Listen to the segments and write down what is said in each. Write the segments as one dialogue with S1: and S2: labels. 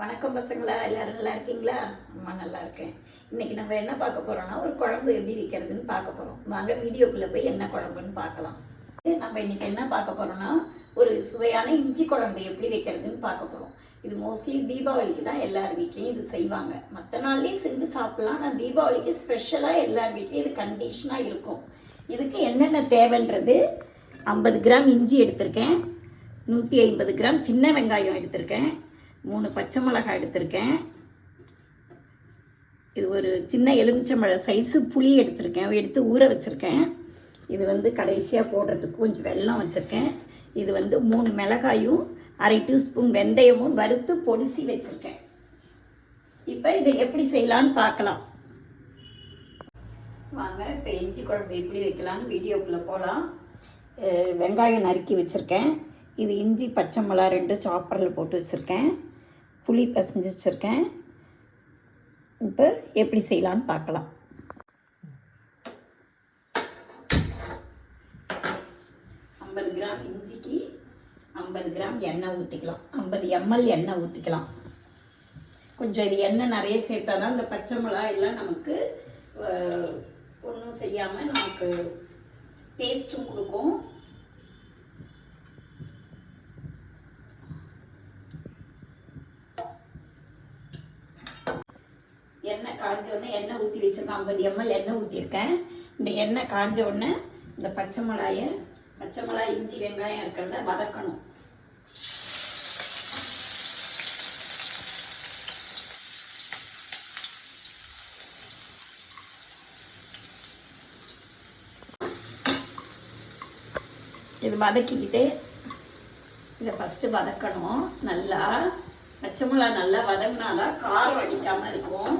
S1: வணக்கம் பசங்களா எல்லாரும் நல்லா இருக்கீங்களா? அம்மா நல்லா இருக்கேன். இன்றைக்கி நம்ம என்ன பார்க்க போகிறோம்னா ஒரு குழம்பு எப்படி வைக்கிறதுன்னு பார்க்க போகிறோம் வாங்க வீடியோக்குள்ளே போய் என்ன குழம்புன்னு பார்க்கலாம். இது நம்ம இன்றைக்கி என்ன பார்க்க போகிறோம்னா ஒரு சுவையான இஞ்சி குழம்பு எப்படி வைக்கிறதுன்னு பார்க்க போகிறோம் இது மோஸ்ட்லி தீபாவளிக்கு தான் எல்லார் வீட்லேயும் இது செய்வாங்க. மற்ற நாள்லேயும் செஞ்சு சாப்பிட்லாம். ஆனால் தீபாவளிக்கு ஸ்பெஷலாக எல்லார் வீட்லேயும் இது கண்டிஷனாக இருக்கும். இதுக்கு என்னென்ன தேவைன்றது ஐம்பது கிராம் இஞ்சி எடுத்திருக்கேன். நூற்றி ஐம்பது கிராம் சின்ன வெங்காயம் எடுத்திருக்கேன். மூணு பச்சை மிளகாய் எடுத்திருக்கேன். இது ஒரு சின்ன எலுமிச்சம்பழ சைஸு புளி எடுத்திருக்கேன். எடுத்து ஊற வச்சுருக்கேன். இது வந்து கடைசியாக போடுறதுக்கு கொஞ்சம் வெல்லம் வச்சுருக்கேன். இது வந்து மூணு மிளகாயும் அரை டீஸ்பூன் வெந்தயமும் வறுத்து பொடிசி வச்சுருக்கேன். இப்போ இதை எப்படி செய்யலான்னு பார்க்கலாம். வாங்க இப்போ இஞ்சி குழம்பு எப்படி வைக்கலான்னு வீடியோக்குள்ளே போகலாம் வெங்காயம் நறுக்கி வச்சுருக்கேன். இது இஞ்சி பச்சை மிளகா ரெண்டும் சாப்பரில் போட்டு வச்சுருக்கேன். புளி பசைஞ்சு வச்சுருக்கேன். இப்போ எப்படி செய்யலான்னு பார்க்கலாம். ஐம்பது கிராம் இஞ்சிக்கு ஐம்பது கிராம் எண்ணெய் ஊற்றிக்கலாம் ஐம்பது எம்எல் எண்ணெய் ஊற்றிக்கலாம் கொஞ்சம் இது எண்ணெய் நிறைய சேர்த்தா தான் இந்த பச்சை மிளகா எல்லாம் நமக்கு ஒன்றும் செய்யாமல் நமக்கு டேஸ்ட்டும் கொடுக்கும். எண்ணெய் காஞ்ச உடனே எண்ணெய் ஊற்றி வச்சிருக்கேன். ஐம்பது எம்எல் எண்ணெய் ஊற்றிருக்கேன் இந்த எண்ணெய் காஞ்ச உடனே இந்த பச்சை மிளாயை பச்சை மிளாய் இஞ்சி வெங்காயம் இருக்கிறத வதக்கணும். இது வதக்கிக்கிட்டு இதை ஃபஸ்ட்டு வதக்கணும். நல்லா பச்சை மிளகா நல்லா வதங்கினாதான் காரம் அடிக்காமல் இருக்கும்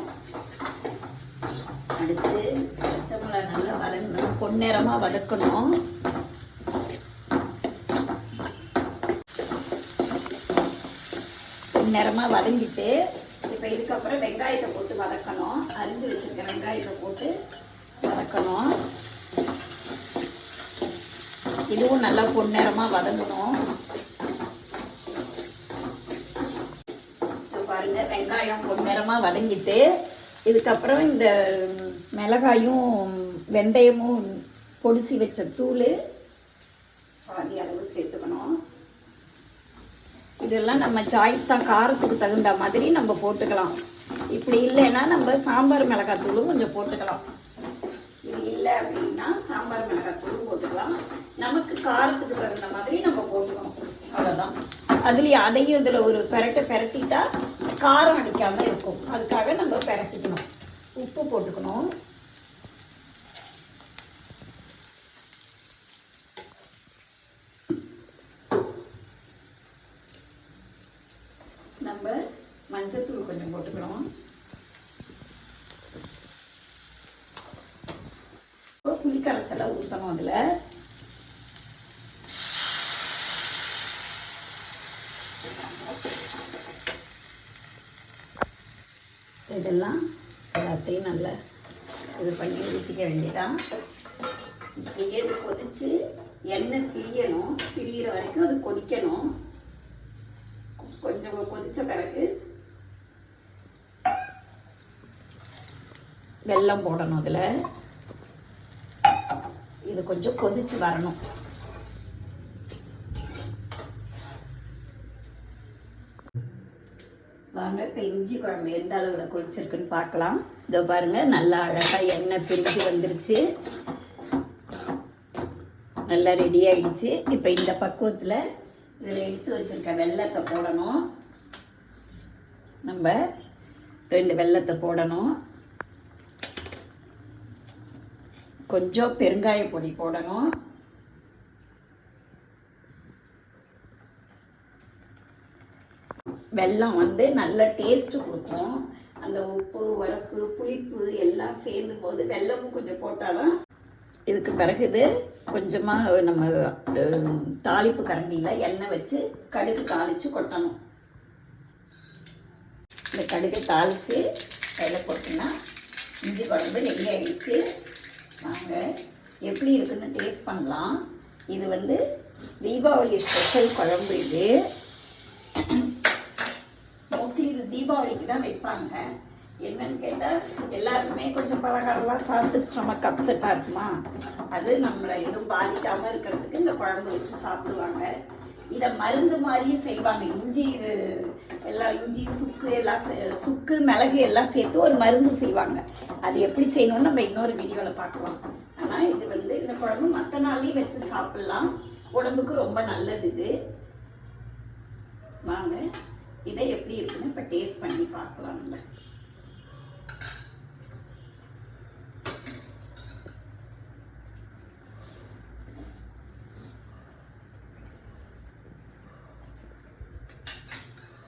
S1: அடுத்து பச்சை மிளகா நல்லா வதங்கணும் நேரமாக வதக்கணும். பொன்னிறமாக வதங்கிட்டு இப்போ இதுக்கப்புறம் வெங்காயத்தை போட்டு வதக்கணும். அரிஞ்சு வச்சுருக்க வெங்காயத்தை போட்டு வதக்கணும். இதுவும் நல்லா பொன்னேரமாக வதங்கணும். பாருங்கள் வெங்காயம் பொன்னிறமாக வதங்கிட்டு இதுக்கப்புறம் இந்த மிளகாயும் வெந்தயமும் பொடிசி வச்ச தூள். பாதி அளவு சேர்த்துக்கணும். இதெல்லாம் நம்ம சாய்ஸ் தான். காரத்துக்கு தகுந்த மாதிரி நம்ம போட்டுக்கலாம். இப்படி இல்லைன்னா நம்ம சாம்பார் மிளகாய் தூளும் கொஞ்சம் போட்டுக்கலாம். இது இல்லை அப்படின்னா சாம்பார் மிளகாய் தூள் போட்டுக்கலாம். நமக்கு காரத்துக்கு தகுந்த மாதிரி நம்ம போட்டுக்கணும். அவ்வளோதான் அதுலேயும் அதையும் இதில் ஒரு பெரட்டை பெரட்டிட்டா காரம் அடிக்காமல் இருக்கும். அதுக்காக நம்ம பெரட்டிக்கணும். உப்பு போட்டுக்கணும் நம்ம மஞ்சத்தூள் கொஞ்சம் போட்டுக்கணும் புளிக்கரசெல்லாம் ஊற்றணும் அதில். இதெல்லாம் எல்லாத்தையும் நல்லா இது பண்ணி ஊற்றிக்க வேண்டியதான் இப்படியே இது கொதித்து எண்ணெய் பிரியணும். பிரியிற வரைக்கும் அது கொதிக்கணும். கொஞ்சம் கொதித்த பிறகு வெல்லம் போடணும் அதில். இது கொஞ்சம் கொதிச்சு வரணும். வாங்க இப்போ இஞ்சி குழம்பு எந்த அளவில் கொதிச்சிருக்குன்னு பார்க்கலாம். இதோ பாருங்கள் நல்லா அழகாக எண்ணெய் பிரிஞ்சு வந்துருச்சு. நல்லா ரெடி ஆயிடுச்சு. இப்போ இந்த பக்குவத்தில் இதில் எடுத்து வச்சுருக்க வெள்ளத்தை போடணும். நம்ம ரெண்டு வெள்ளத்தை போடணும். கொஞ்சம் பெருங்காய பொடி போடணும். வெல்லம் வந்து நல்ல டேஸ்ட்டு கொடுக்கும். அந்த உப்பு உரப்பு புளிப்பு எல்லாம் சேர்ந்து போது வெல்லமும் கொஞ்சம் போட்டாலும் இதுக்கு பிறகு இது கொஞ்சமாக நம்ம தாளிப்பு கரண்டியில் எண்ணெய் வச்சு கடுகு தாளித்து கொட்டணும். இந்த கடுகு தாளித்து கையில் போட்டிங்கன்னா இஞ்சி குழம்பு ரெடி ஆகிடுச்சு வாங்க. எப்படி இருக்குன்னு டேஸ்ட் பண்ணலாம். இது வந்து தீபாவளி ஸ்பெஷல் குழம்பு இது. மோஸ்ட்லி இது இது தீபாவளிக்கு தான் வைப்பாங்க. என்னன்னு கேட்டால் எல்லாருக்குமே கொஞ்சம் பலகாரம்லாம் சாப்பிட்டு ஸ்டமக் அப்செட்டாக இருக்குமா? அது நம்மளை எதுவும் பாதிக்காமல் இருக்கிறதுக்கு இந்த குழம்பு வச்சு சாப்பிடுவாங்க. இதை மருந்து மாதிரியும் செய்வாங்க. இஞ்சி எல்லாம் இஞ்சி சுக்கு எல்லாம் சுக்கு மிளகு எல்லாம் சேர்த்து ஒரு மருந்து செய்வாங்க. அது எப்படி செய்யணும்னு நம்ம இன்னொரு வீடியோவில் பார்க்கலாம். ஆனால் இது வந்து இந்த குழம்பு மற்ற நாள்லேயும் வச்சு சாப்பிட்லாம். உடம்புக்கு ரொம்ப நல்லது இது. வாங்க இதை எப்படி இருக்குன்னு இப்போ டேஸ்ட் பண்ணி பார்க்கலாம்ல.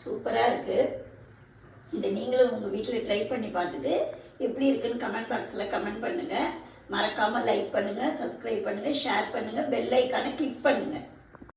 S1: சூப்பராக இருக்குது இதை நீங்களும் உங்கள் வீட்டில் ட்ரை பண்ணி பார்த்துட்டு எப்படி இருக்குன்னு கமெண்ட் பாக்ஸில் கமெண்ட் பண்ணுங்கள் மறக்காமல் லைக் பண்ணுங்கள் சப்ஸ்கிரைப் பண்ணுங்கள் ஷேர் பண்ணுங்கள் பெல் ஐக்கானை கிளிக் பண்ணுங்கள்